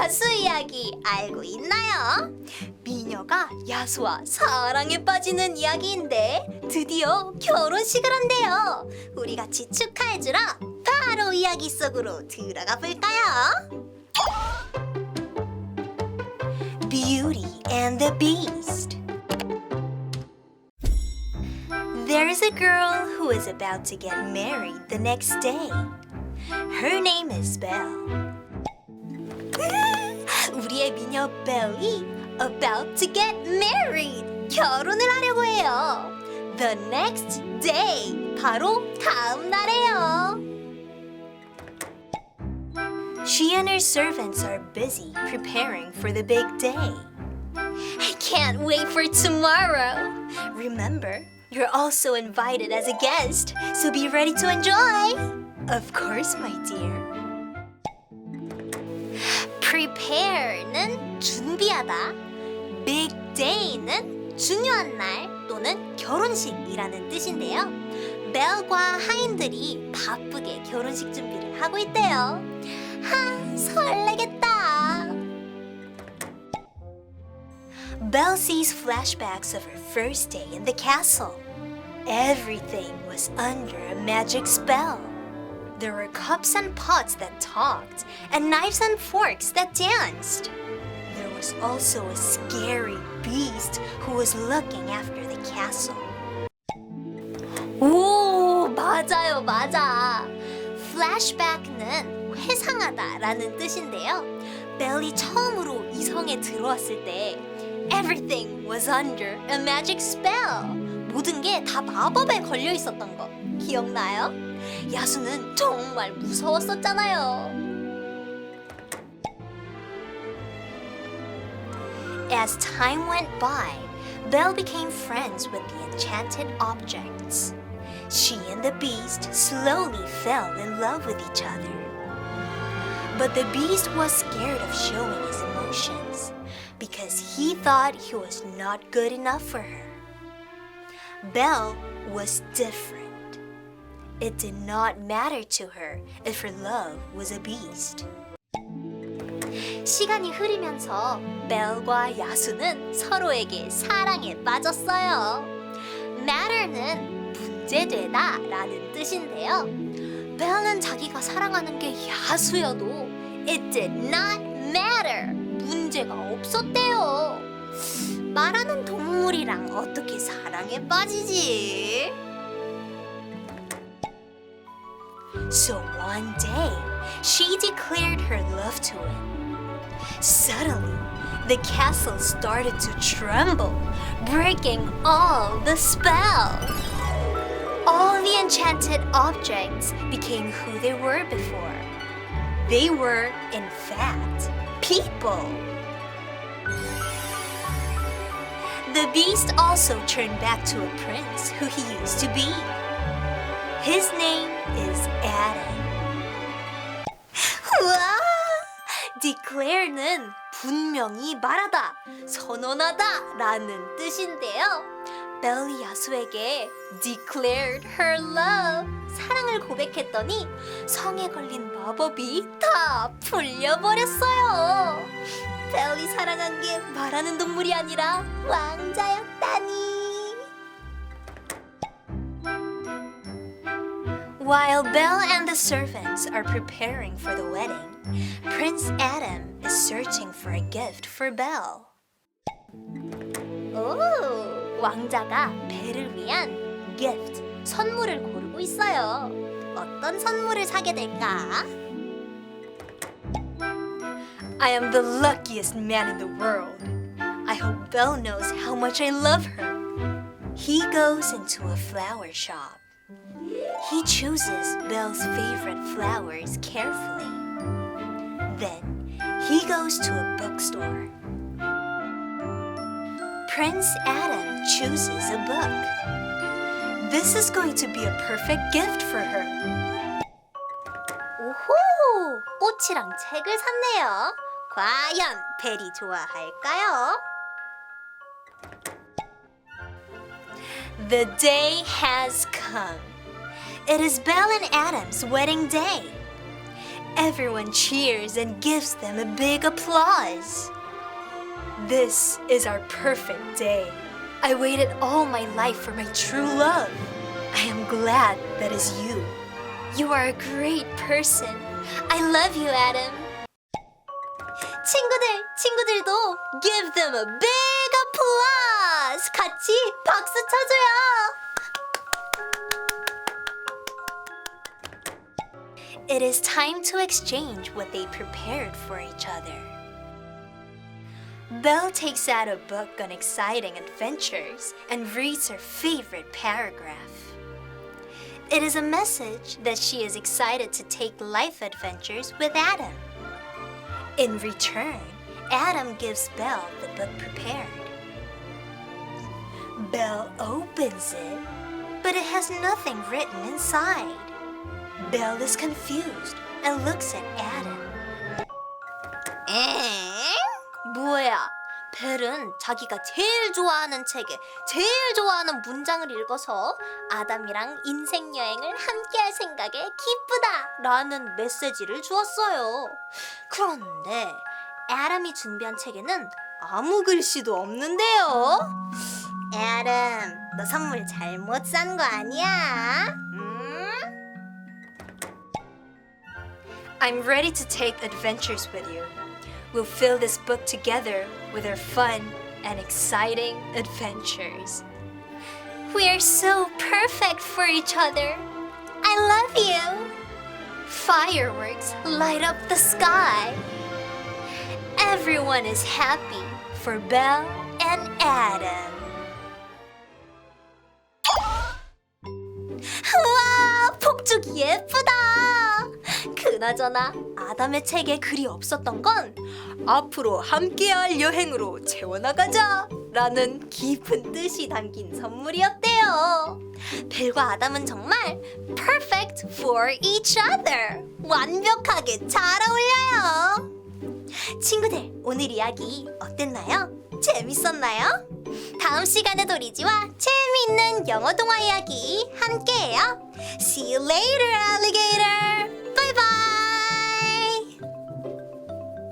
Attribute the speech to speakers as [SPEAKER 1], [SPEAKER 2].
[SPEAKER 1] 야수 이야기 알고 있나요? 미녀가 야수와 사랑에 빠지는 이야기인데 드디어 결혼식을 한대요. 우리 같이 축하해주러 바로 이야기 속으로 들어가 볼까요? Beauty and the Beast There's a girl who is about to get married the next day. Her name is Belle. 우리의 미녀 벨이 about to get married. 결혼을 하려고 해요. The next day. 바로 다음 날에요. She and her servants are busy preparing for the big day. I can't wait for tomorrow. Remember, you're also invited as a guest, so be ready to enjoy. Of course, my dear. Prepare는 준비하다. Big day는 중요한 날 또는 결혼식이라는 뜻인데요. 벨과 하인들이 바쁘게 결혼식 준비를 하고 있대요. 하, 설레겠다. Belle sees flashbacks of her first day in the castle. Everything was under a magic spell. There were cups and pots that talked, and knives and forks that danced. There was also a scary beast who was looking after the castle. 오, 맞아요, 맞아. flashback는 회상하다라는 뜻인데요. 벨이 처음으로 이 성에 들어왔을 때 everything was under a magic spell. 모든 게 다 마법에 걸려 있었던 거 기억나요? 야수는 정말 무서웠었잖아요. As time went by, Belle became friends with the enchanted objects. She and the beast slowly fell in love with each other. But the beast was scared of showing his emotions because he thought he was not good enough for her. Belle was different. It did not matter to her if her love was a beast. 시간이 흐르면서 벨과 야수는 서로에게 사랑에 빠졌어요. matter는 문제되다 라는 뜻인데요. 벨은 자기가 사랑하는 게 야수여도 it did not matter. 문제가 없었대요. 말하는 동물이랑 어떻게 사랑에 빠지지? So one day, she declared her love to it. Suddenly, the castle started to tremble, breaking all the spell. All the enchanted objects became who they were before. They were, in fact, people. The beast also turned back to a prince who he used to be. His name is. 우와! declare는 분명히 말하다, 선언하다 라는 뜻인데요. 벨리 야수에게 declared her love, 사랑을 고백했더니 성에 걸린 마법이 다 풀려버렸어요. 벨리 사랑한 게 말하는 동물이 아니라 왕자 While Belle and the servants are preparing for the wedding, Prince Adam is searching for a gift for Belle. 오, 왕자가 벨을 위한 gift, 선물을 고르고 있어요. 어떤 선물을 사게 될까? I am the luckiest man in the world. I hope Belle knows how much I love her. He goes into a flower shop. He chooses Belle's favorite flowers carefully. Then he goes to a bookstore. Prince Adam chooses a book. This is going to be a perfect gift for her. 오호! 꽃이랑 책을 샀네요. 과연 벨이 좋아할까요? The day has come. It is Belle and Adam's wedding day. Everyone cheers and gives them a big applause. This is our perfect day. I waited all my life for my true love. I am glad that is you. You are a great person. I love you, Adam. 친구들, 친구들도 give them a big applause. 같이 박수 쳐줘요. It is time to exchange what they prepared for each other. Belle takes out a book on exciting adventures and reads her favorite paragraph. It is a message that she is excited to take life adventures with Adam. In return, Adam gives Belle the book prepared. Belle opens it, but it has nothing written inside. Belle is confused and looks at Adam. 엥? 뭐야? 벨은 자기가 제일 좋아하는 책에 제일 좋아하는 문장을 읽어서 아담이랑 인생 여행을 함께 할 생각에 기쁘다 라는 메시지를 주었어요. 그런데 아담이 준비한 책에는 아무 글씨도 없는데요. 아담, 너 선물 잘못 산 거 아니야? I'm ready to take adventures with you. We'll fill this book together with our fun and exciting adventures. We are so perfect for each other. I love you. Fireworks light up the sky. Everyone is happy for Belle and Adam. 우와, 폭죽이 예쁘다. 그나저나 아담의 책에 글이 없었던 건 앞으로 함께할 여행으로 채워나가자 라는 깊은 뜻이 담긴 선물이었대요. 벨과 아담은 정말 perfect for each other. 완벽하게 잘 어울려요. 친구들, 오늘 이야기 어땠나요? 재밌었나요? 다음 시간에도 리지와 재미있는 영어 동화 이야기 함께해요. See you later, alligator!